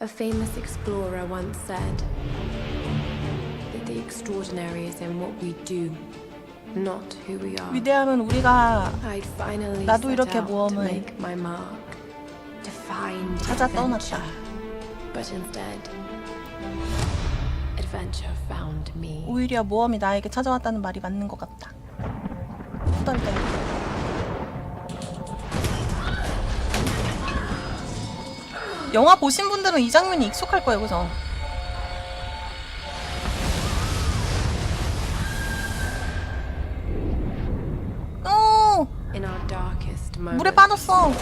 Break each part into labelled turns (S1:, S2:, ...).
S1: A famous explorer once said that the extraordinary is in what we do, not who we are.
S2: 위대함은 우리가
S1: I'd finally
S2: 나도
S1: set
S2: 이렇게
S1: out to
S2: 모험을
S1: make my mark, to find
S2: 찾아
S1: adventure.
S2: 떠났다.
S1: But instead, adventure found me.
S2: 오히려 모험이 나에게 찾아왔다는 말이 맞는 것 같다. 후달달. 영화 보신 분들은 이 장면이 익숙할 거예요, 그죠? 오! 물에 빠졌어.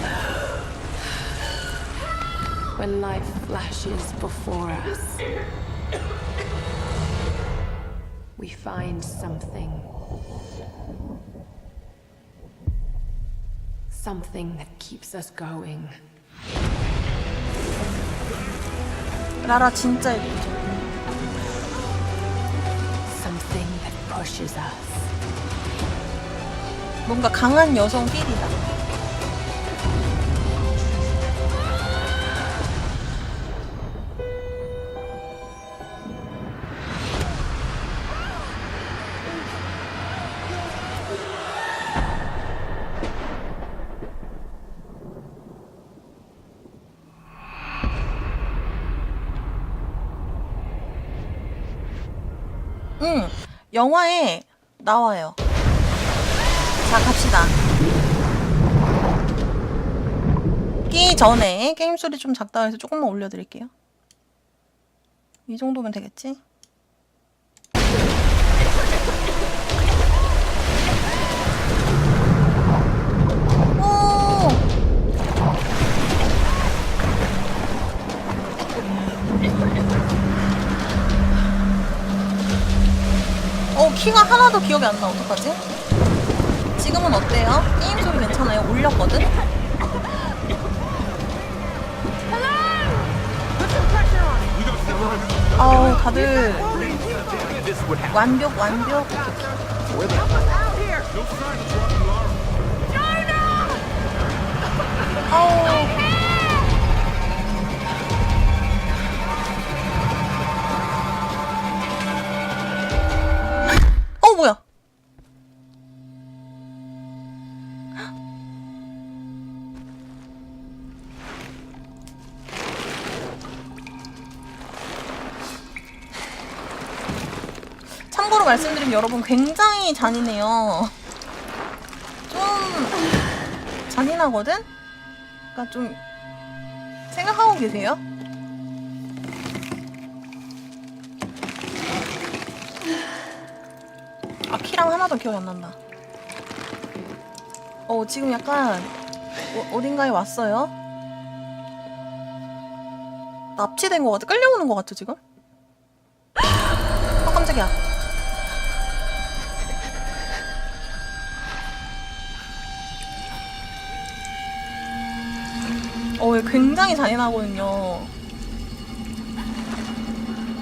S1: when life flashes before us, we find something. Something that keeps us going.
S2: 라라 진짜 예쁘죠?
S1: Something that pushes us.
S2: 뭔가 강한 여성 필이다. 영화에 나와요. 자, 갑시다. 끼 전에 게임 소리 좀 작다 해서 조금만 올려드릴게요. 이 정도면 되겠지? 키가 하나도 기억이 안 나. 어떡하지? 지금은 어때요? 게임 소리 괜찮아요? 올렸거든? 아우 다들 완벽 완벽 아우 참고로 말씀드리면 여러분 굉장히 잔인해요. 좀 잔인하거든? 그러니까 좀 생각하고 계세요? 아 키랑 하나도 기억이 안 난다. 어 지금 약간 어, 어딘가에 왔어요? 납치된 것 같아. 끌려오는 것 같죠 지금? 아 깜짝이야. 어, 얘 굉장히 잔인하거든요.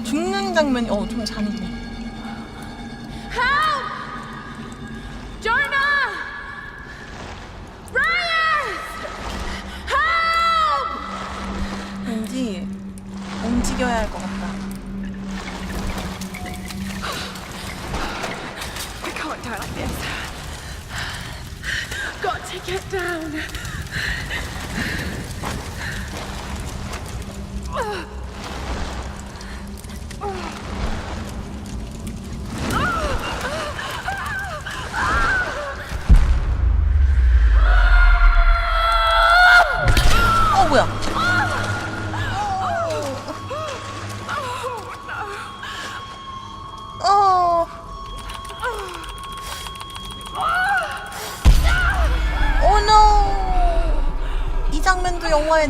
S2: 죽는 장면이 어 좀 잔인해.
S1: Jonah! Brian! Help!
S2: 왠지 움직여야 할 것 같다.
S1: I can't die like this. Got to get down.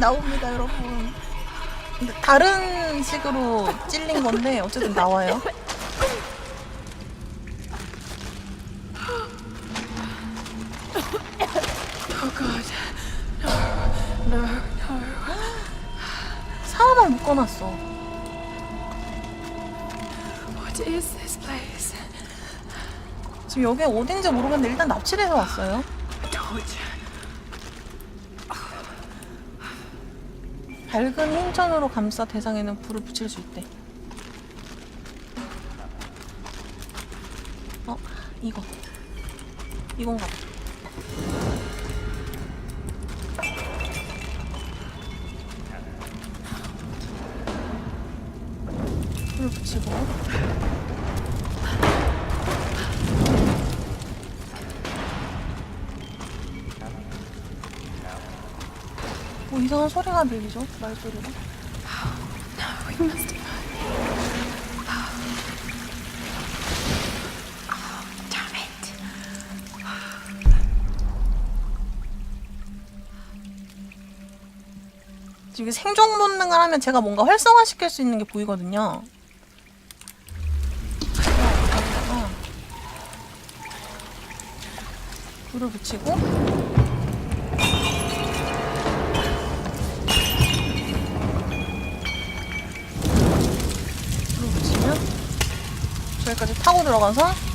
S2: 나옵니다, 여러분. 근데 다른 식으로 찔린 건데 어쨌든 나와요. 사람을 묶어놨어.
S1: What is this place?
S2: 지금 여기 어딘지 모르겠는데 일단 납치를 해서 왔어요.
S1: Torture.
S2: 밝은 흰 천으로 감싸 대상에는 불을 붙일 수 있대. 어, 이거. 이건가 봐. 불 붙이고. 이상한 소리가 들리죠? 말소리가?
S1: We must.
S2: 지금 생존 본능을 하면 제가 뭔가 활성화시킬 수 있는 게 보이거든요. 불을 붙이고 들어가서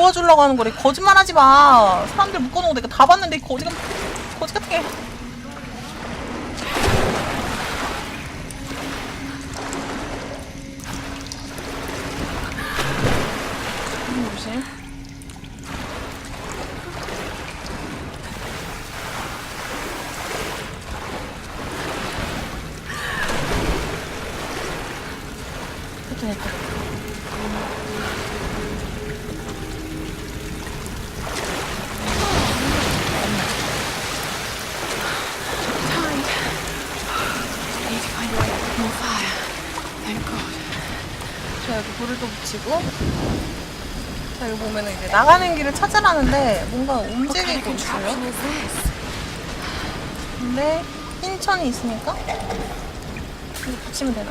S2: 도와주려고 하는 거래. 거짓말하지 마. 사람들 묶어놓고 내가 다 봤는데 거지 같 거지 같은 게 붙이고 자 여기 보면은 이제 나가는 길을 찾으라는데 뭔가 움직이고
S1: contraption
S2: 있어요? 근데 흰 천이 있으니까 이거 붙이면 되나?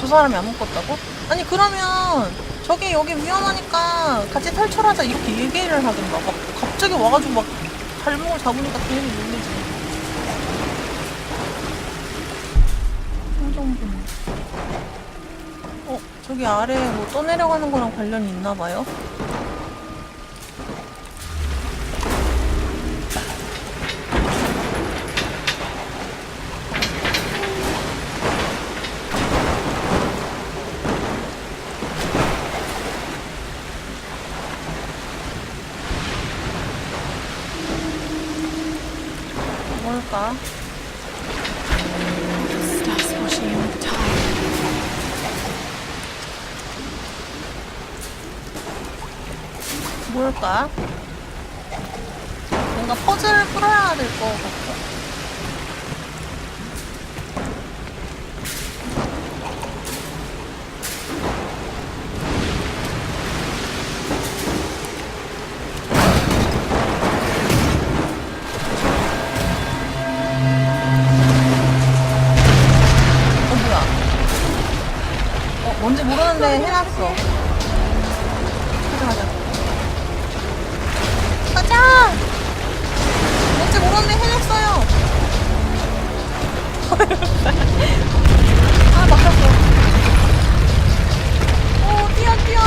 S2: 저 사람이 안 묶었다고? 아니 그러면 저기 여기 위험하니까 같이 탈출하자. 이렇게 얘기를 하든가 막 갑자기 와가지고 막 발목을 잡으니까 괜히 놀리지. 행정분 어 저기 아래 뭐 떠내려가는 거랑 관련이 있나 봐요? 뭘까?
S1: Stuff's washing in with the tide.
S2: 뭘까? 뭔가 퍼즐을 풀어야 될 것 같아. 모르는데 해냈어요. 아, 막혔어. 어, 뛰어, 뛰어. 어,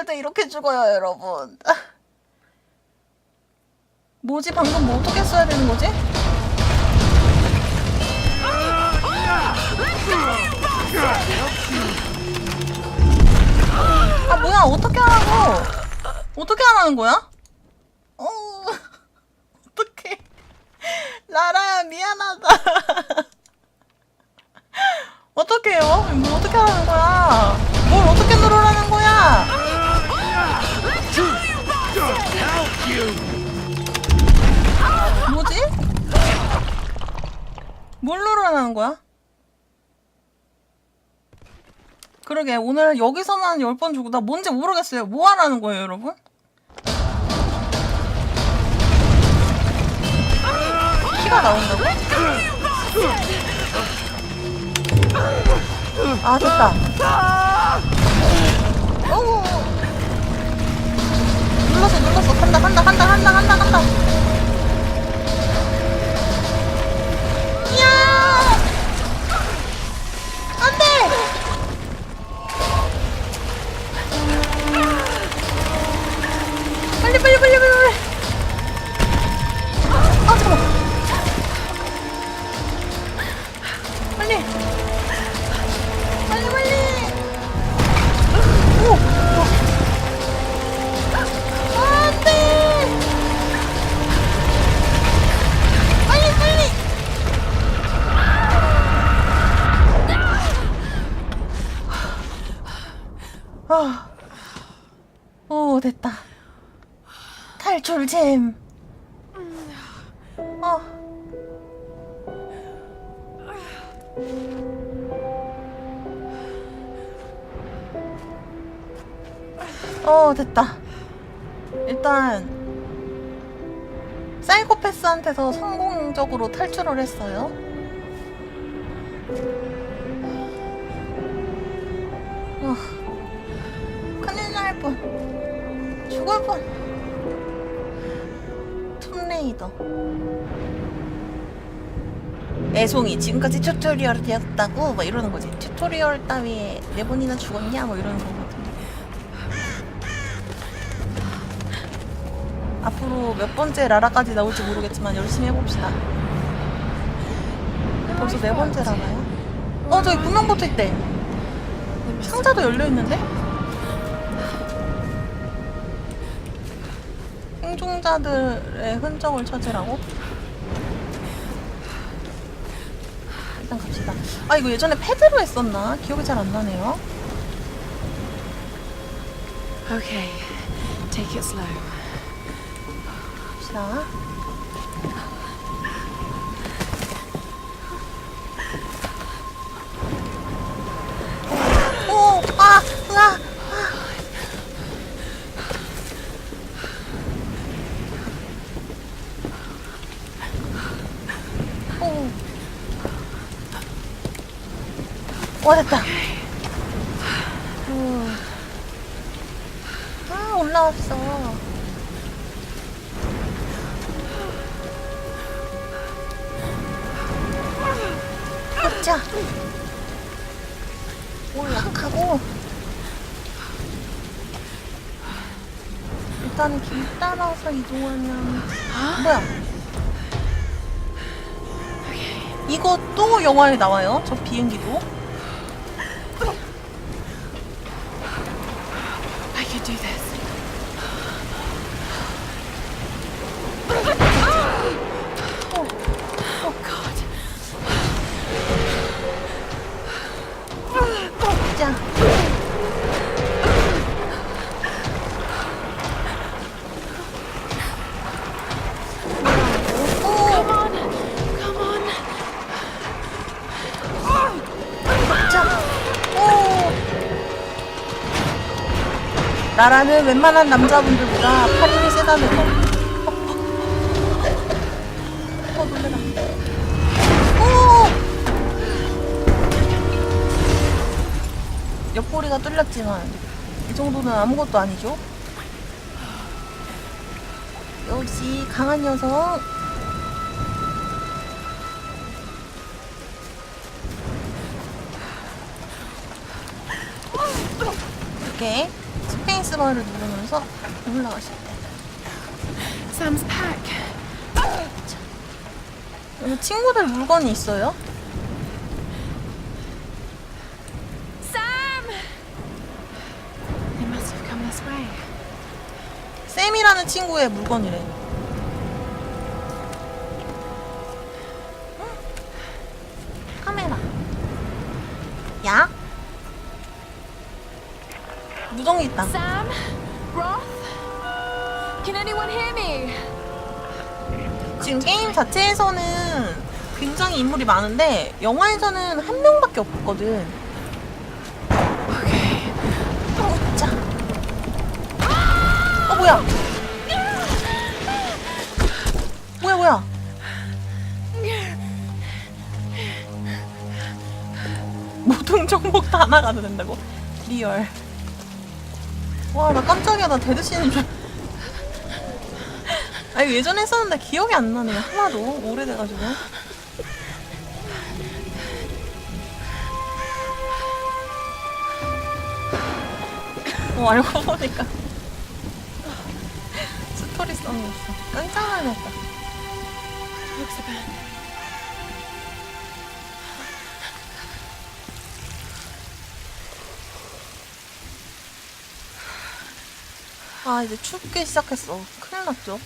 S2: 죽을 때 이렇게 죽어요, 여러분. 뭐지? 방금 뭐 어떻게 써야 되는 거지? 아, 뭐야? 어떻게 하라고? 어떻게 하라는 거야? 어, 어떡해. 나라야, 미안하다. 어떻게 해요? 뭐 어떻게 하라는 거야? 뭘 누르라는 거야? 그러게 오늘 여기서만 10번 주고 나 뭔지 모르겠어요. 뭐 하라는 거예요, 여러분? 피가 나온다고? 아 됐다. 오. 눌렀어 눌렀어 간다 간다 간다 간다 간다 간다. 탈출잼. 어. 어 됐다 일단 사이코패스한테서 성공적으로 탈출을 했어요 어, 큰일 날 뻔 죽을 뻔 툼레이더 애송이 지금까지 튜토리얼 되었다고 막 이러는 거지 튜토리얼 따위에 네 번이나 죽었냐 뭐 이러는 거거든 앞으로 몇 번째 라라까지 나올지 모르겠지만 열심히 해봅시다. 벌써 네 번째 라라야? 어 저기 구명보트 있대. 상자도 열려 있는데? 행종자들의 흔적을 찾으라고? 일단 갑시다. 아 이거 예전에 패드로 했었나? 기억이 잘 안 나네요.
S1: Okay, take it slow.
S2: 갑시다. 오, 아, 으아, 아. 오. 와, 됐다. 오. 아, 올라왔어. 자 올라가고 일단 길 따라서 이동하면 뭐야 이것도 영화에 나와요 저 비행기도 나라는 웬만한 남자분들보다 팔 힘이 세다는 거. 어, 어, 어 놀래라. 오! 옆구리가 뚫렸지만 이 정도는 아무것도 아니죠. 역시 강한 녀석. 이렇게 스페이스바를 누르면서 올라가시면
S1: Sam's pack.
S2: 여기 친구들 물건이 있어요?
S1: Sam! They must have come this way.
S2: 쌤이라는 친구의 물건이래. 자체에서는 굉장히 인물이 많은데 영화에서는 한 명밖에 없거든. 오케이. 어, 자. 어 뭐야? 뭐야 뭐야? 모든 종목 다 나가도 된다고? 리얼. 와 나 깜짝이야 나 데드씬인 줄. 아니 예전에 했었는데 기억이 안 나네. 하나도 오래돼가지고. 어 알고 보니까 스토리성이었어. 깜짝 놀랐다. 아 이제 춥기 시작했어. 큰일 났죠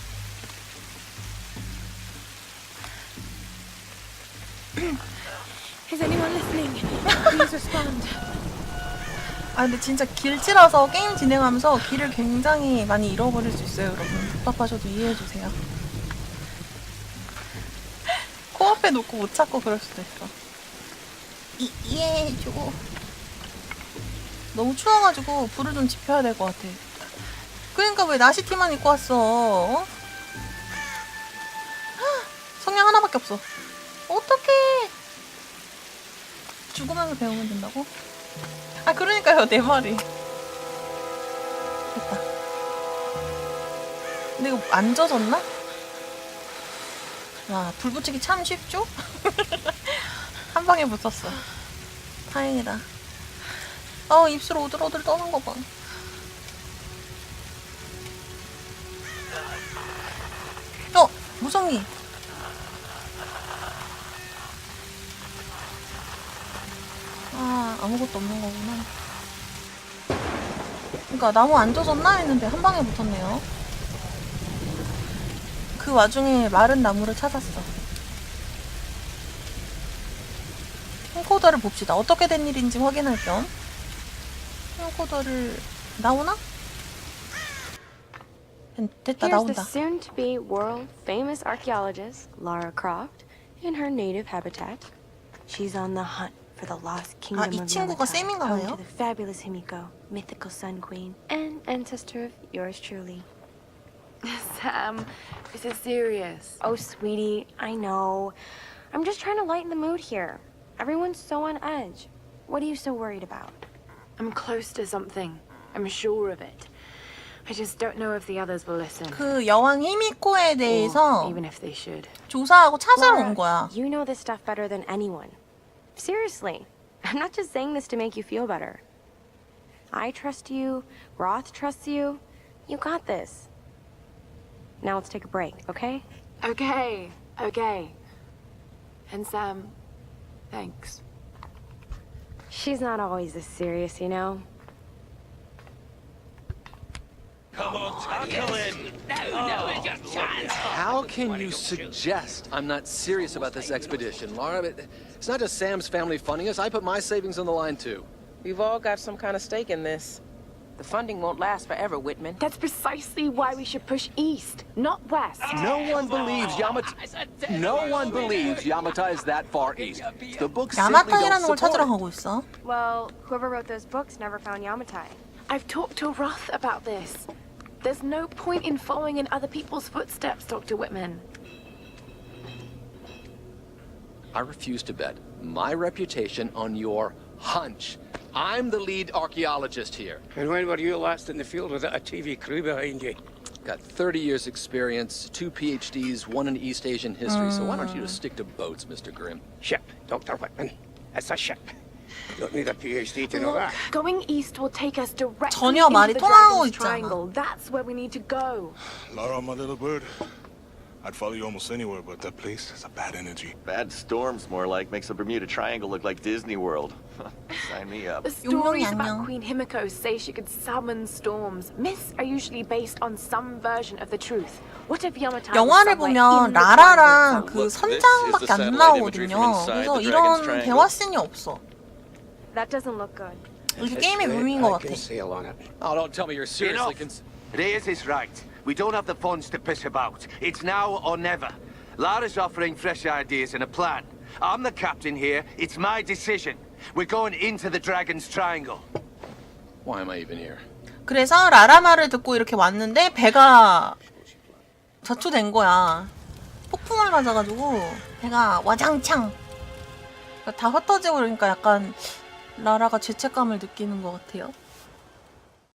S1: Is anyone listening? Please respond.
S2: 아 근데 진짜 길치라서 게임 진행하면서 길을 굉장히 많이 잃어버릴 수 있어요 여러분 답답하셔도 이해해주세요 코앞에 놓고 못 찾고 그럴 수도 있어 이, 이해해줘 너무 추워가지고 불을 좀 지펴야 될 것 같아 그러니까 왜 나시티만 입고 왔어 어? 헉, 성냥 하나밖에 없어 어떡해. 죽으면서 배우면 된다고? 아 그러니까요 내 말이. 됐다. 근데 이거 안 젖었나? 와불 붙이기 참 쉽죠? 한 방에 붙었어. 다행이다. 어 입술 오들오들 떠는 거봐. 어 무성이 아 아무것도 없는 거구나 그러니까 나무 안 젖었나 했는데 한 방에 붙었네요 그 와중에 마른 나무를 찾았어 캠코더를 봅시다 어떻게 된 일인지 확인할 겸 캠코더를 나오나? 됐다
S3: Here's the
S2: 나온다
S3: soon to be world famous archaeologist, Lara Croft, in her native habitat. She's on the hunt for the lost kingdom
S2: 이
S3: of
S2: 친구가
S3: Yamatai,
S2: 쌤인가
S3: home
S2: 봐요?
S3: to the fabulous Himiko, mythical sun queen, and ancestor of yours truly.
S4: Sam, this is serious.
S3: Oh, sweetie, I know. I'm just trying to lighten the mood here. Everyone's so on edge. What are you so worried about?
S4: I'm close to something. I'm sure of it. I just don't know if the others will listen.
S2: 그 여왕 히미코에
S4: Or
S2: 대해서
S4: even if they should.
S2: 조사하고 찾으러
S3: Laura,
S2: 온 거야
S3: You know this stuff better than anyone. Seriously, I'm not just saying this to make you feel better. I trust you, Roth trusts you. You got this. Now let's take a break, okay?
S4: Okay, okay. And Sam, thanks.
S3: She's not always this serious, you know?
S5: How can you suggest I'm not serious about this expedition, Laura? It- It's not just Sam's family funding us. I put my savings on the line, too.
S6: We've all got some kind of stake in this. The funding won't last forever, Whitman.
S4: That's precisely why we should push east, not west.
S5: No one believes Yamata. No one believes Yamata is that far east. The books simply don't
S2: 야마타이라는 걸 찾으러
S5: support it.
S2: 가고 있어
S3: Well, whoever wrote those books never found Yamatai.
S4: I've talked to Roth about this. There's no point in following in other people's footsteps, Dr. Whitman.
S5: I refuse to bet my reputation on your hunch. I'm the lead archaeologist here.
S7: And when were you last in the field without a TV crew behind you?
S5: Got 30 years experience, two PhDs, one in East Asian history. So why don't you just mm. stick to boats, Mr. Grimm?
S7: Ship, Dr. Whitman. It's a ship. Don't need a PhD to know
S1: Look,
S7: that.
S1: going east will take us directly
S2: 전혀
S1: into
S2: 말이
S1: the
S2: 통하고
S1: Dragon's
S2: 있잖아.
S1: Triangle. That's where we need to go.
S8: Lara, my little bird. I'd follow you almost anywhere, but that place has a bad energy.
S9: Bad storms, more like, makes the Bermuda Triangle look like Disney World. Sign me up.
S1: The
S2: 용룡이
S1: stories
S2: 안녕.
S1: about Queen Himiko say she could summon storms. Myths are usually based on some version of the truth. What if Yamatai was
S2: 영화를
S1: somewhere
S2: 보면
S1: in the
S2: 라라랑
S1: triangle
S2: 그
S9: Look, this is the
S2: 선장밖에 안
S9: satellite imagery
S2: 나오거든요.
S9: from inside
S2: 그래서
S9: the
S2: 이런
S9: Dragon's Triangle.
S2: 대화 씬이 없어.
S3: That doesn't look good.
S2: 이게 게임의 묘미인 것
S7: I
S2: 같아.
S7: can sail on it.
S5: Oh, don't tell me you're seriously
S10: Enough.
S5: cons-
S10: Reyes is right. We don't have the funds to piss about. It's now or never. Lara's offering fresh ideas and a plan. I'm the captain here. It's my decision. We're going into the Dragon's Triangle.
S5: Why am I even here?
S2: 그래서 라라 말을 듣고 이렇게 왔는데 배가 저초된 거야. 폭풍을 맞아가지고 배가 와장창. 다 흩어지고 그러니까 약간 라라가 죄책감을 느끼는 것 같아요.